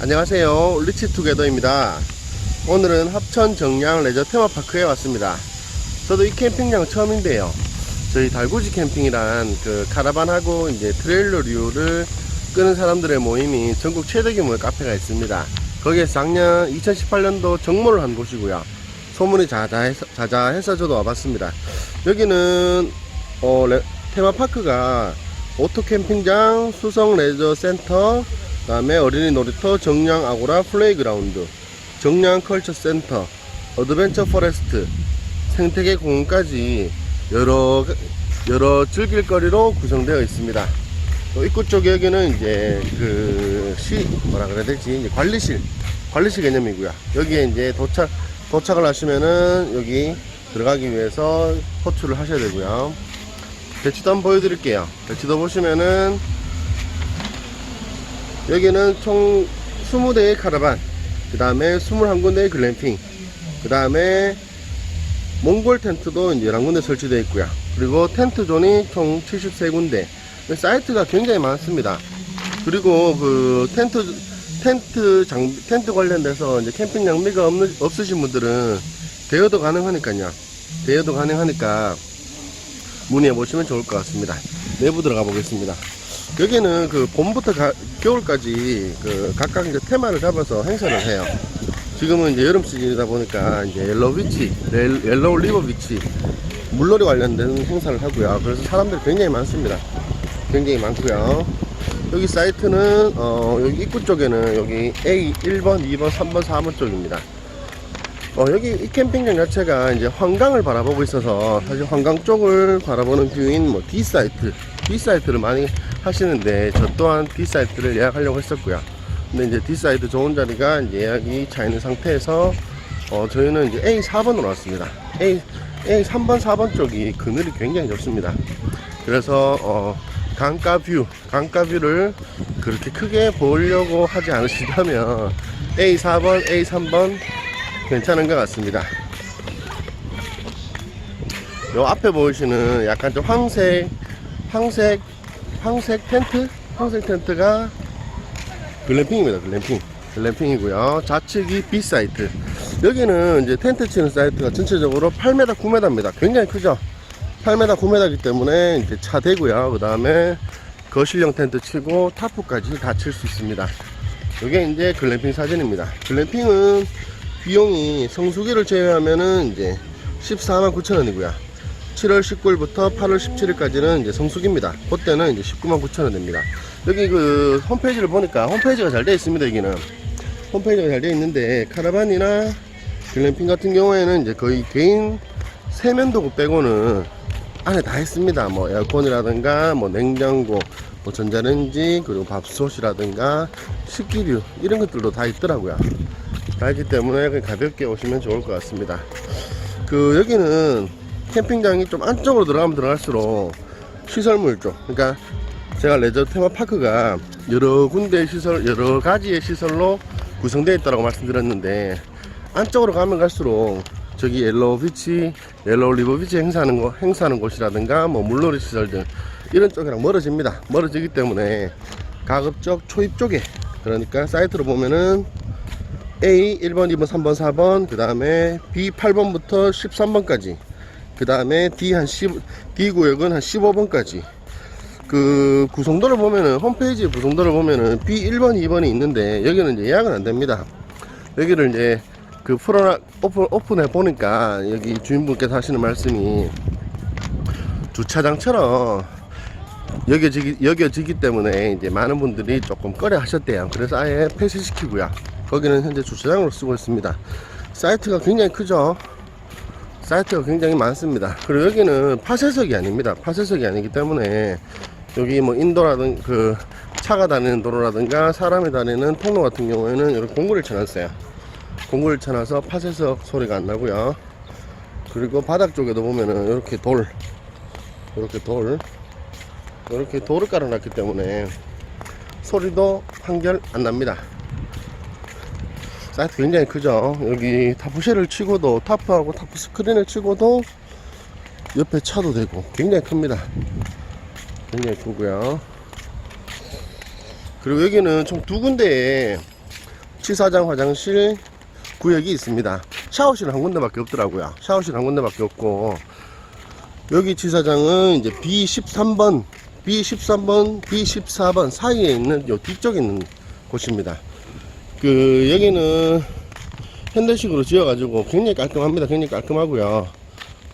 안녕하세요. 리치투게더입니다. 오늘은 합천 정량 레저 테마파크에 왔습니다. 저도 이 캠핑장 처음인데요. 저희 달구지 캠핑이란 그 카라반하고 이제 트레일러류를 끄는 사람들의 모임이 전국 최대 규모의 카페가 있습니다. 거기에서 작년 2018년도 정모를 한 곳이고요. 소문이 자자해서, 자자해서 저도 와봤습니다. 여기는 어, 레- 테마파크가 오토 캠핑장, 수성 레저 센터, 그 다음에 어린이 놀이터, 정량 아고라 플레이그라운드, 정량 컬처 센터, 어드벤처 포레스트, 생태계 공원까지 여러 여러 즐길 거리로 구성되어 있습니다. 또 입구 쪽 여기는 이제 그 시 뭐라 그래야 되지 관리실 관리실 개념이고요. 여기에 이제 도착 도착을 하시면은 여기 들어가기 위해서 호출을 하셔야 되고요. 배치도 한번 보여드릴게요. 배치도 보시면은 여기는 총 20대의 카라반, 그 다음에 21군데의 글램핑, 그 다음에 몽골 텐트도 이제 11군데 설치되어 있고요. 그리고 텐트 존이 총 73군데. 사이트가 굉장히 많습니다. 그리고 그 텐트, 텐트 장, 텐트 관련돼서 이제 캠핑 장비가 없는, 없으신 분들은 대여도 가능하니까요. 대여도 가능하니까 문의해 보시면 좋을 것 같습니다. 내부 들어가 보겠습니다. 여기는 그 봄부터 가- 겨울까지 그 각각 이제 테마를 잡아서 행사를 해요. 지금은 이제 여름 시즌이다 보니까 이제 옐로우 비치, 옐- 옐로우 리버 비치, 물놀이 관련된 행사를 하고요. 그래서 사람들이 굉장히 많습니다. 굉장히 많고요. 여기 사이트는 어, 여기 입구 쪽에는 여기 A 1번, 2번, 3번, 4번 쪽입니다. 어, 여기 이 캠핑장 자체가 이제 환강을 바라보고 있어서 사실 환강 쪽을 바라보는 뷰인 뭐 D 사이트, D 사이트를 많이 하시는데 저 또한 D 사이트를 예약하려고 했었고요. 근데 이제 D 사이트 좋은 자리가 예약이 차 있는 상태에서 어, 저희는 이제 A 4번으로 왔습니다. A A 3번, 4번 쪽이 그늘이 굉장히 좋습니다. 그래서 어, 강가 뷰, 강가 뷰를 그렇게 크게 보려고 하지 않으시다면 A 4번, A 3번 괜찮은 것 같습니다. 요 앞에 보이시는 약간 좀 황색, 황색, 황색 텐트? 황색 텐트가 글램핑입니다. 글램핑. 글램핑이고요. 좌측이 B 사이트. 여기는 이제 텐트 치는 사이트가 전체적으로 8m, 9m입니다. 굉장히 크죠? 8m, 9m이기 때문에 이제 차 대고요. 그 다음에 거실형 텐트 치고 타프까지 다 칠 수 있습니다. 이게 이제 글램핑 사진입니다. 글램핑은 비용이 성수기를 제외하면은 이제 14만 9천 원이고요. 7월 19일부터 8월 17일까지는 이제 성수기입니다. 그때는 이제 19만 9천 원 됩니다. 여기 그 홈페이지를 보니까 홈페이지가 잘 되어 있습니다. 여기는 홈페이지가 잘 되어 있는데 카라반이나 글램핑 같은 경우에는 이제 거의 개인 세면도구 빼고는 안에 다 있습니다. 뭐 에어컨이라든가 뭐 냉장고, 뭐 전자레인지 그리고 밥솥이라든가 식기류 이런 것들도 다 있더라고요. 다 있기 때문에 가볍게 오시면 좋을 것 같습니다. 그 여기는 캠핑장이 좀 안쪽으로 들어가면 들어갈수록 시설물 쪽 그러니까 제가 레저 테마파크가 여러 군데 시설 여러 가지의 시설로 구성되어 있다고 말씀드렸는데 안쪽으로 가면 갈수록 저기 옐로우 비치, 옐로우 리버 비치 행사하는 거 행사하는 곳이라든가 뭐 물놀이 시설 등 이런 쪽이랑 멀어집니다. 멀어지기 때문에 가급적 초입 쪽에 그러니까 사이트로 보면은 A 1번, 2번, 3번, 4번, 그 다음에 B 8번부터 13번까지, 그 다음에 D 한 10, D 구역은 한 15번까지. 그 구성도를 보면은 홈페이지 구성도를 보면은 B 1번, 2번이 있는데 여기는 이제 예약은 안 됩니다. 여기를 이제 그 풀어 오픈 오픈해 보니까 여기 주인분께서 하시는 말씀이 주차장처럼 여겨지기, 여겨지기 때문에 이제 많은 분들이 조금 꺼려 하셨대요. 그래서 아예 폐쇄시키고요. 거기는 현재 주차장으로 쓰고 있습니다. 사이트가 굉장히 크죠. 사이트가 굉장히 많습니다. 그리고 여기는 파쇄석이 아닙니다. 파쇄석이 아니기 때문에 여기 뭐 인도라든 그 차가 다니는 도로라든가 사람이 다니는 통로 같은 경우에는 이렇게 공구를 쳐놨어요. 공구를 쳐놔서 파쇄석 소리가 안 나고요. 그리고 바닥 쪽에도 보면은 이렇게 돌, 이렇게 돌, 이렇게 돌을 깔아놨기 때문에 소리도 한결 안 납니다. 사이트 굉장히 크죠. 여기 타프쉘을 치고도 타프하고 타프 스크린을 치고도 옆에 차도 되고 굉장히 큽니다. 굉장히 크고요. 그리고 여기는 총 두 군데에 치사장 화장실 구역이 있습니다. 샤워실 한 군데밖에 없더라고요. 샤워실 한 군데밖에 없고 여기 치사장은 이제 B13번, B13번, B14번 사이에 있는 요 뒤쪽에 있는 곳입니다. 그 여기는 현대식으로 지어가지고 굉장히 깔끔합니다. 굉장히 깔끔하고요.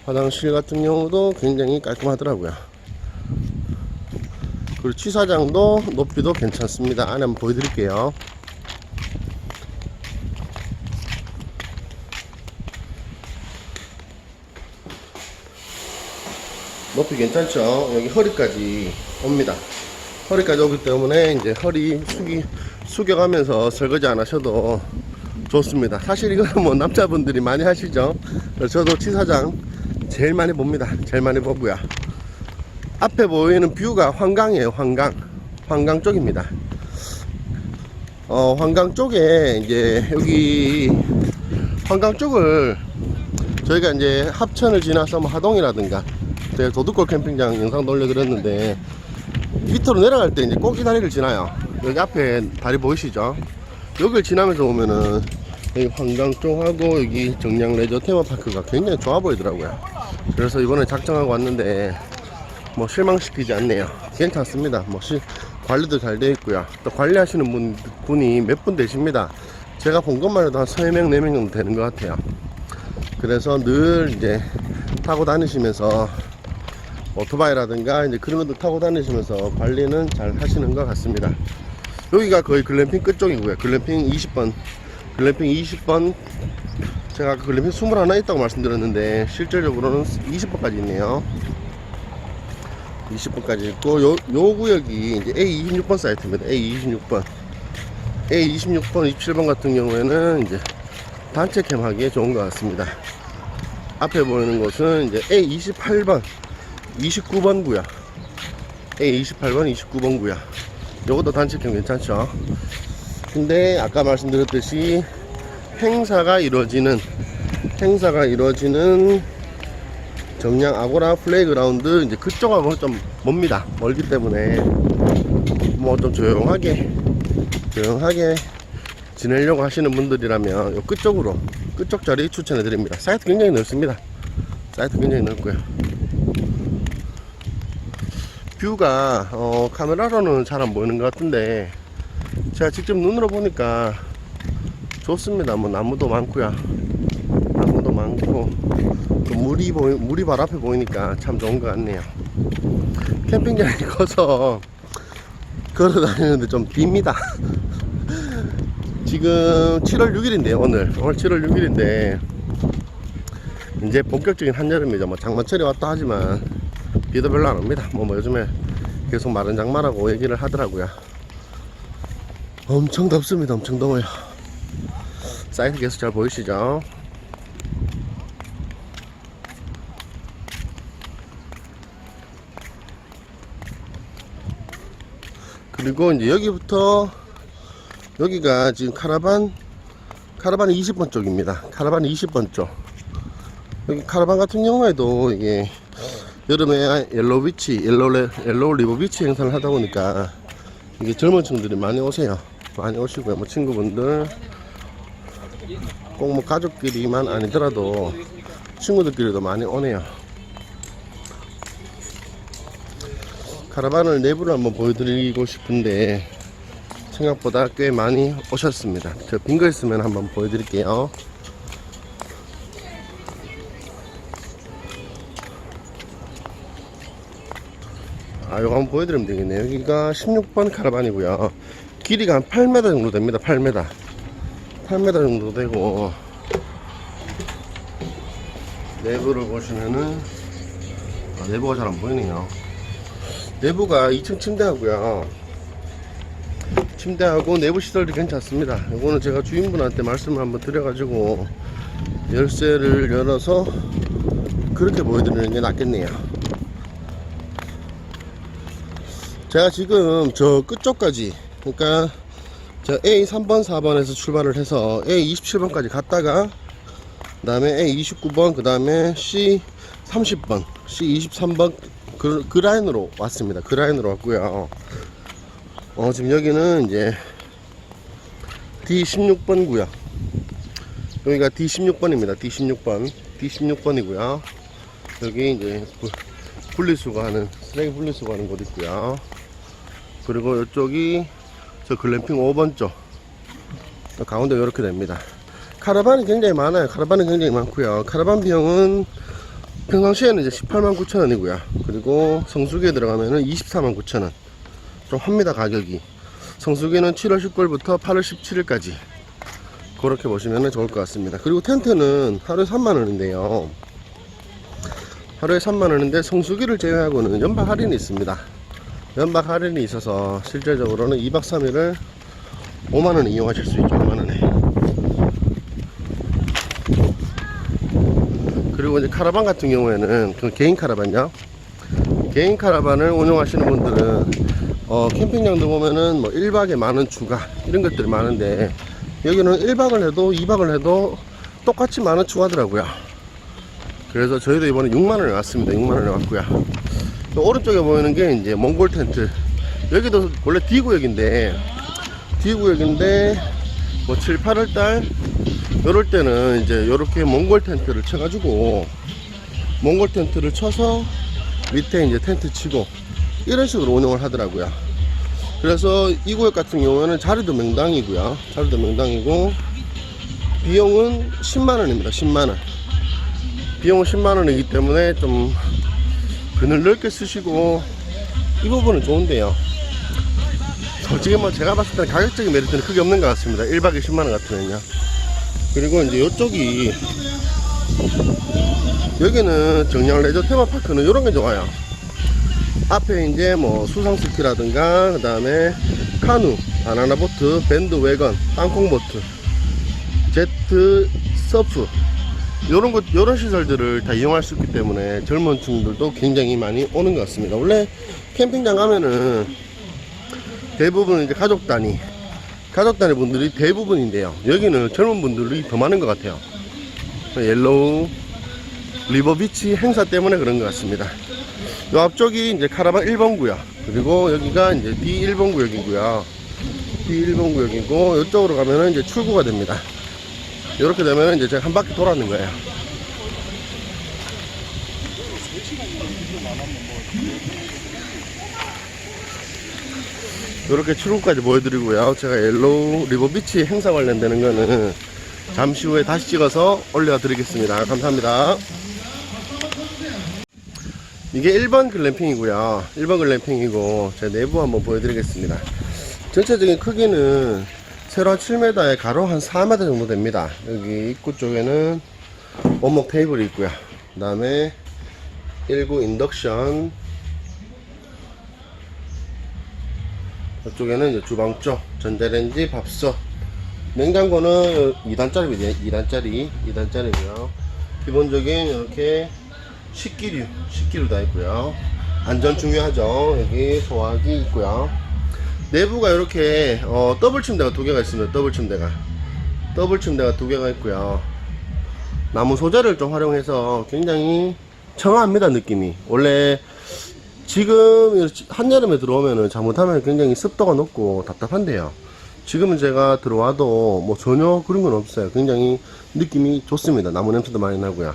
화장실 같은 경우도 굉장히 깔끔하더라고요. 그리고 취사장도 높이도 괜찮습니다. 안에 한번 보여드릴게요. 높이 괜찮죠? 여기 허리까지 옵니다. 허리까지 오기 때문에 이제 허리 숙이, 숙여가면서 설거지 안 하셔도 좋습니다. 사실 이거는 뭐 남자분들이 많이 하시죠. 저도 치사장 제일 많이 봅니다. 제일 많이 보고요. 앞에 보이는 뷰가 환강이에요. 환강. 환강 쪽입니다. 어, 환강 쪽에 이제 여기 환강 쪽을 저희가 이제 합천을 지나서 뭐 하동이라든가 제가 도둑골 캠핑장 영상도 올려드렸는데 밑으로 내려갈 때 이제 꼭이 다리를 지나요. 여기 앞에 다리 보이시죠? 여기를 지나면서 오면은 여기 환강 쪽하고 여기 정량 레저 테마파크가 굉장히 좋아 보이더라고요. 그래서 이번에 작정하고 왔는데 뭐 실망시키지 않네요. 괜찮습니다. 뭐 시, 관리도 잘 되어 있고요. 또 관리하시는 분, 분이 몇 분 되십니다. 제가 본 것만 해도 한 3명, 4명 정도 되는 것 같아요. 그래서 늘 이제 타고 다니시면서 오토바이라든가 이제 그런 것들 타고 다니시면서 관리는 잘 하시는 것 같습니다. 여기가 거의 글램핑 끝쪽이고요. 글램핑 20번, 글램핑 20번, 제가 아까 글램핑 21 있다고 말씀드렸는데 실질적으로는 20번까지 있네요. 20번까지 있고 요, 요 구역이 이제 A26번 사이트입니다. A26번. A26번, 27번 같은 경우에는 이제 단체 캠 하기에 좋은 것 같습니다. 앞에 보이는 곳은 이제 A28번, 29번 구역. A28번, 29번 구역. 요것도 단체 캠 괜찮죠? 근데 아까 말씀드렸듯이 행사가 이루어지는 행사가 이루어지는 정량 아고라 플레이그라운드 이제 그쪽하고는 좀 멉니다. 멀기 때문에 뭐 좀 조용하게 조용하게 지내려고 하시는 분들이라면 요 끝쪽으로 끝쪽 자리 추천해 드립니다. 사이트 굉장히 넓습니다. 사이트 굉장히 넓고요. 뷰가 어, 카메라로는 잘 안 보이는 것 같은데 제가 직접 눈으로 보니까 좋습니다. 뭐 나무도 많고요. 나무도 많고 또 물이 보이, 물이 바로 앞에 보이니까 참 좋은 것 같네요. 캠핑장이 커서 걸어 다니는데 좀 빕니다. 지금 7월 6일인데요, 오늘. 오늘 7월 6일인데, 이제 본격적인 한여름이죠. 뭐 장마철이 왔다 하지만, 비도 별로 안 옵니다. 뭐, 뭐 요즘에 계속 마른 장마라고 얘기를 하더라고요. 엄청 덥습니다. 엄청 더워요. 사이트 계속 잘 보이시죠? 그리고 이제 여기부터 여기가 지금 카라반 카라반 20번 쪽입니다. 카라반 20번 쪽. 여기 카라반 같은 경우에도 이게 여름에 옐로우 비치, 옐로우, 레- 옐로우 리버 비치 행사를 하다 보니까 이게 젊은 층들이 많이 오세요. 많이 오시고요. 뭐 친구분들 꼭 뭐 가족끼리만 아니더라도 친구들끼리도 많이 오네요. 카라반을 내부를 한번 보여드리고 싶은데 생각보다 꽤 많이 오셨습니다. 저 빈 거 있으면 한번 보여드릴게요. 아, 이거 한번 보여드리면 되겠네요. 여기가 16번 카라반이고요. 길이가 한 8m 정도 됩니다. 8m. 8m 정도 되고 내부를 보시면은 아, 내부가 잘 안 보이네요. 내부가 2층 침대하고요. 침대하고 내부 시설도 괜찮습니다. 이거는 제가 주인분한테 말씀을 한번 드려가지고 열쇠를 열어서 그렇게 보여드리는 게 낫겠네요. 제가 지금 저 끝쪽까지 그러니까 저 A 3번 4번에서 출발을 해서 A 27번까지 갔다가 그 다음에 A 29번 그 다음에 C 30번 C 23번 그, 그 라인으로 왔습니다 그 라인으로 왔고요 어 지금 여기는 이제 D16번 구역. 여기가 D16번입니다. D16번. D16번이고요. 여기 이제 부- 분리수거 하는, 쓰레기 분리수거 하는 곳 있고요. 그리고 이쪽이 저 글램핑 5번 쪽. 가운데 이렇게 됩니다. 카라반이 굉장히 많아요. 카라반이 굉장히 많고요. 카라반 비용은 평상시에는 이제 18만 9천 원이고요. 그리고 성수기에 들어가면은 24만 9천 원. 좀 합니다 가격이. 성수기는 7월 10일부터 8월 17일까지. 그렇게 보시면 좋을 것 같습니다. 그리고 텐트는 하루에 3만 원인데요. 하루에 3만 원인데 성수기를 제외하고는 연박 할인이 있습니다. 연박 할인이 있어서 실제적으로는 2박 3일을 5만 원에 이용하실 수 있죠. 5만 원에. 그리고 이제 카라반 같은 경우에는 그 개인 카라반요. 개인 카라반을 운영하시는 분들은 어, 캠핑장도 보면은 뭐 1박에 만원 추가 이런 것들이 많은데 여기는 1박을 해도 2박을 해도 똑같이 만원 추가하더라고요. 그래서 저희도 이번에 6만원에 왔습니다. 6만원에 왔고요. 또 오른쪽에 보이는 게 이제 몽골 텐트. 여기도 원래 D구역인데 D구역인데 뭐 7, 8월 달 요럴 때는 이제 요렇게 몽골 텐트를 쳐가지고 몽골 텐트를 쳐서 밑에 이제 텐트 치고 이런 식으로 운영을 하더라고요. 그래서 이 구역 같은 경우에는 자리도 명당이고요. 자리도 명당이고 비용은 10만 원입니다. 10만 원. 비용은 10만 원이기 때문에 좀 그늘 넓게 쓰시고 이 부분은 좋은데요. 솔직히 뭐 제가 봤을 때는 가격적인 메리트는 크게 없는 것 같습니다. 1박에 10만 원 같으면요. 그리고 이제 이쪽이 여기는 정량 레저 테마파크는 이런 게 좋아요. 앞에 이제 뭐 수상 스키라든가 그 다음에 카누, 바나나 보트, 밴드 외건, 땅콩 보트, 제트 서프 요런 것 요런 시설들을 다 이용할 수 있기 때문에 젊은 층들도 굉장히 많이 오는 것 같습니다. 원래 캠핑장 가면은 대부분 이제 가족 단위 가족 단위 분들이 대부분인데요. 여기는 젊은 분들이 더 많은 것 같아요. 옐로우 리버비치 행사 때문에 그런 것 같습니다. 요 앞쪽이 이제 카라반 1번 구역 그리고 여기가 이제 D1번 구역이고요. D1번 구역이고 이쪽으로 가면은 이제 출구가 됩니다. 이렇게 되면 이제 제가 한 바퀴 돌았는 거예요. 이렇게 출구까지 보여드리고요. 제가 옐로우 리버비치 행사 관련되는 거는 잠시 후에 다시 찍어서 올려드리겠습니다. 감사합니다. 이게 1번 글램핑이고요. 1번 글램핑이고 제 내부 한번 보여드리겠습니다. 전체적인 크기는 세로 한 7m에 가로 한 4m 정도 됩니다. 여기 입구 쪽에는 원목 테이블이 있고요. 그 다음에 19 인덕션 이쪽에는 주방 쪽 전자레인지 밥솥 냉장고는 2단짜리입니다. 2단짜리 2단짜리고요. 기본적인 이렇게 식기류 식기류 다 있고요. 안전 중요하죠. 여기 소화기 있고요. 내부가 이렇게 어, 더블 침대가 두 개가 있습니다. 더블 침대가 더블 침대가 두 개가 있고요. 나무 소재를 좀 활용해서 굉장히 청아합니다 느낌이. 원래 지금 한여름에 들어오면은 잘못하면 굉장히 습도가 높고 답답한데요. 지금은 제가 들어와도 뭐 전혀 그런 건 없어요. 굉장히 느낌이 좋습니다. 나무 냄새도 많이 나고요.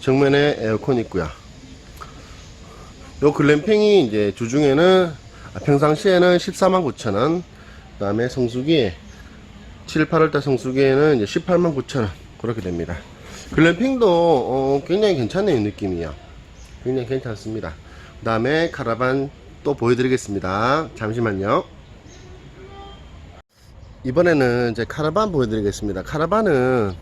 정면에 에어컨 있고요. 요 글램핑이 이제 주중에는 아, 평상시에는 14만 9천 원. 그 다음에 성수기에 7, 8월달 성수기에는 이제 18만 9천 원 그렇게 됩니다. 글램핑도 어, 굉장히 괜찮네요 느낌이요. 굉장히 괜찮습니다. 그 다음에 카라반 또 보여드리겠습니다. 잠시만요. 이번에는 이제 카라반 보여드리겠습니다. 카라반은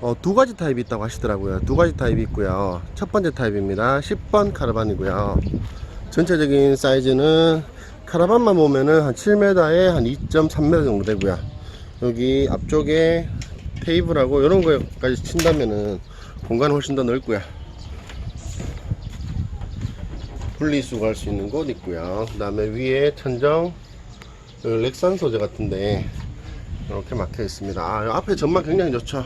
어, 두 가지 타입이 있다고 하시더라고요. 두 가지 타입이 있고요. 첫 번째 타입입니다. 10번 카라반이고요. 전체적인 사이즈는 카라반만 보면은 한 7m에 한 2.3m 정도 되고요. 여기 앞쪽에 테이블하고 이런 거까지 친다면은 공간은 훨씬 더 넓고요. 분리수거 할 수 있는 곳 있고요. 그 다음에 위에 천정 그 렉산 소재 같은데 이렇게 막혀 있습니다. 아, 요 앞에 전망 굉장히 좋죠.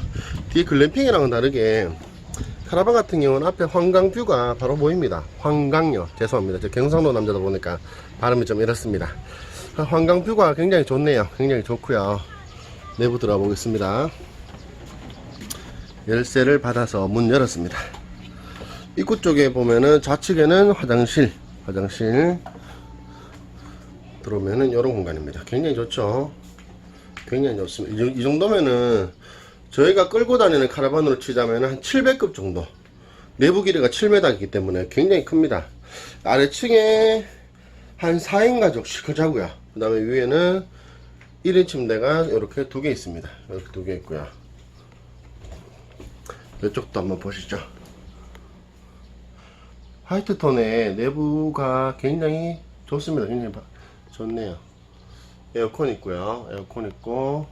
뒤에 글램핑이랑은 다르게 카라반 같은 경우는 앞에 황강뷰가 바로 보입니다. 황강요. 죄송합니다. 저 경상도 남자다 보니까 발음이 좀 이렇습니다. 아, 황강뷰가 굉장히 좋네요. 굉장히 좋고요. 내부 들어가 보겠습니다. 열쇠를 받아서 문 열었습니다. 입구 쪽에 보면은 좌측에는 화장실, 화장실 들어오면은 이런 공간입니다. 굉장히 좋죠. 굉장히 좋습니다. 이, 정- 이 정도면은 저희가 끌고 다니는 카라반으로 치자면은 한 700급 정도. 내부 길이가 7m이기 때문에 굉장히 큽니다. 아래층에 한 4인 가족 실컷 자고요. 그 다음에 위에는 1인 침대가 이렇게 두 개 있습니다. 이렇게 두 개 있고요. 이쪽도 한번 보시죠. 화이트 톤의 내부가 굉장히 좋습니다. 굉장히 바- 좋네요. 에어컨 있고요. 에어컨 있고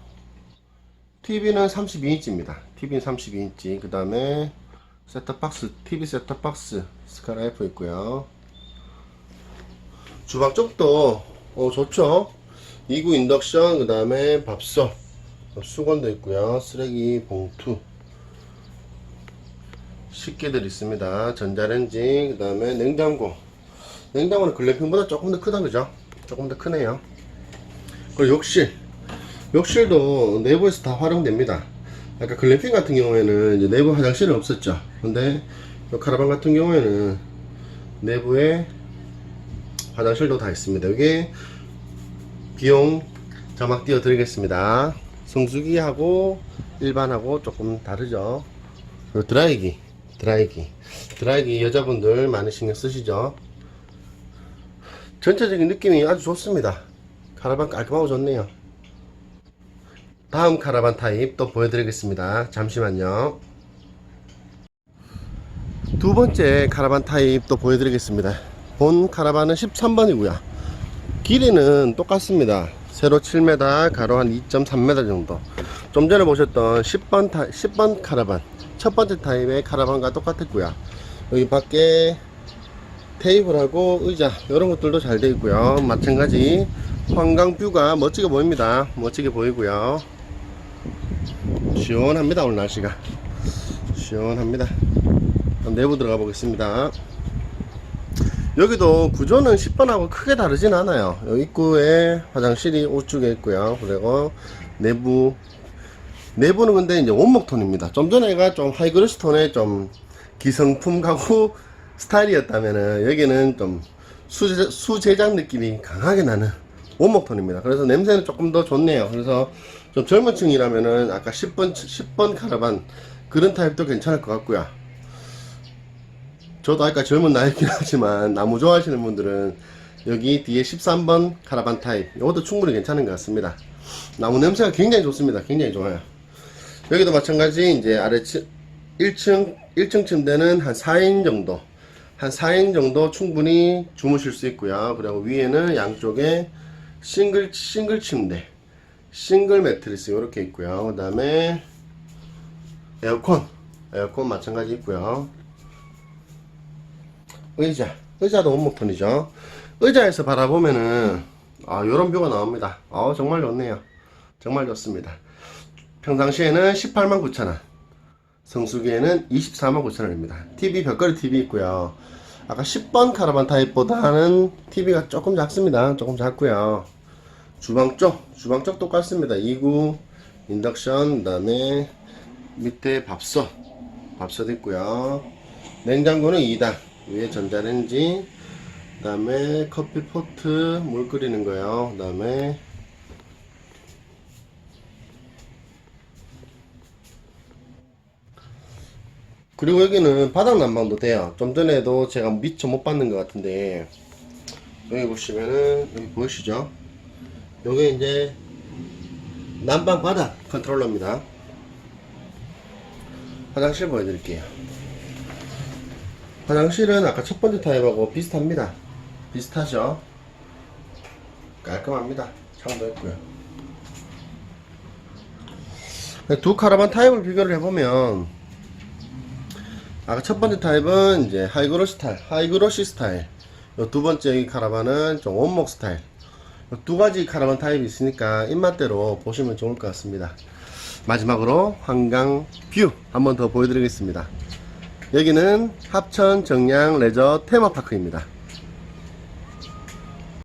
TV는 32인치입니다. TV는 32인치. 그 다음에 셋탑박스, TV 셋탑박스 스카라이프 있고요. 주방 쪽도 어, 좋죠. 2구 인덕션, 그 다음에 밥솥, 수건도 있고요. 쓰레기 봉투. 식기들 있습니다. 전자레인지, 그 다음에 냉장고. 냉장고는 글램핑보다 조금 더 크다, 그죠? 조금 더 크네요. 그리고 욕실. 욕실도 내부에서 다 활용됩니다. 아까 글램핑 같은 경우에는 이제 내부 화장실은 없었죠. 근데 이 카라반 같은 경우에는 내부에 화장실도 다 있습니다. 이게 비용 자막 띄워 드리겠습니다. 성수기하고 일반하고 조금 다르죠. 그리고 드라이기, 드라이기, 드라이기 여자분들 많이 신경 쓰시죠. 전체적인 느낌이 아주 좋습니다. 카라반 깔끔하고 좋네요. 다음 카라반 타입 또 보여드리겠습니다. 잠시만요. 두 번째 카라반 타입 또 보여드리겠습니다. 본 카라반은 13번이고요. 길이는 똑같습니다. 세로 7m, 가로 한 2.3m 정도. 좀 전에 보셨던 10번 타, 10번 카라반, 첫 번째 타입의 카라반과 똑같았고요. 여기 밖에 테이블하고 의자 이런 것들도 잘 되어 있고요. 마찬가지 황강뷰가 멋지게 보입니다. 멋지게 보이고요. 시원합니다 오늘 날씨가 시원합니다. 내부 들어가 보겠습니다. 여기도 구조는 10번하고 크게 다르진 않아요. 여기 입구에 화장실이 우측에 있고요. 그리고 내부 내부는 근데 이제 원목톤입니다. 좀 전에가 좀 하이그로스 톤의 좀 기성품 가구 스타일이었다면은 여기는 좀 수제, 수제작 느낌이 강하게 나는 원목톤입니다. 그래서 냄새는 조금 더 좋네요. 그래서 좀 젊은 층이라면은 아까 10번 10번 카라반 그런 타입도 괜찮을 것 같고요. 저도 아까 젊은 나이긴 하지만 나무 좋아하시는 분들은 여기 뒤에 13번 카라반 타입 이것도 충분히 괜찮은 것 같습니다. 나무 냄새가 굉장히 좋습니다. 굉장히 좋아요. 여기도 마찬가지 이제 아래 1층 1층 침대는 한 4인 정도 한 4인 정도 충분히 주무실 수 있고요. 그리고 위에는 양쪽에 싱글 싱글 침대 싱글 매트리스 이렇게 있고요. 그 다음에 에어컨 에어컨 마찬가지 있고요. 의자 의자도 원목톤이죠. 의자에서 바라보면은 아 요런 뷰가 나옵니다. 아 정말 좋네요. 정말 좋습니다. 평상시에는 18만 9천원 성수기에는 24만 9천원입니다. TV 벽걸이 TV 있고요. 아까 10번 카라반 타입보다는 TV가 조금 작습니다. 조금 작고요. 주방 쪽, 주방 쪽 똑같습니다. 2구 인덕션, 그 다음에 밑에 밥솥, 밥솥 있고요. 냉장고는 2단, 위에 전자레인지, 그 다음에 커피 포트, 물 끓이는 거요. 그 다음에 그리고 여기는 바닥 난방도 돼요. 좀 전에도 제가 미처 못 받는 것 같은데 여기 보시면은 여기 보이시죠? 요게 이제 난방 바닥 컨트롤러입니다. 화장실 보여드릴게요. 화장실은 아까 첫 번째 타입하고 비슷합니다. 비슷하죠? 깔끔합니다. 창도 있고요. 두 카라반 타입을 비교를 해보면 아까 첫 번째 타입은 이제 하이그로 스타일, 하이그로시 스타일. 요두 번째 이 카라반은 좀 원목 스타일. 요두 가지 카라반 타입이 있으니까 입맛대로 보시면 좋을 것 같습니다. 마지막으로 한강 뷰 한번 더 보여드리겠습니다. 여기는 합천 정량 레저 테마파크입니다.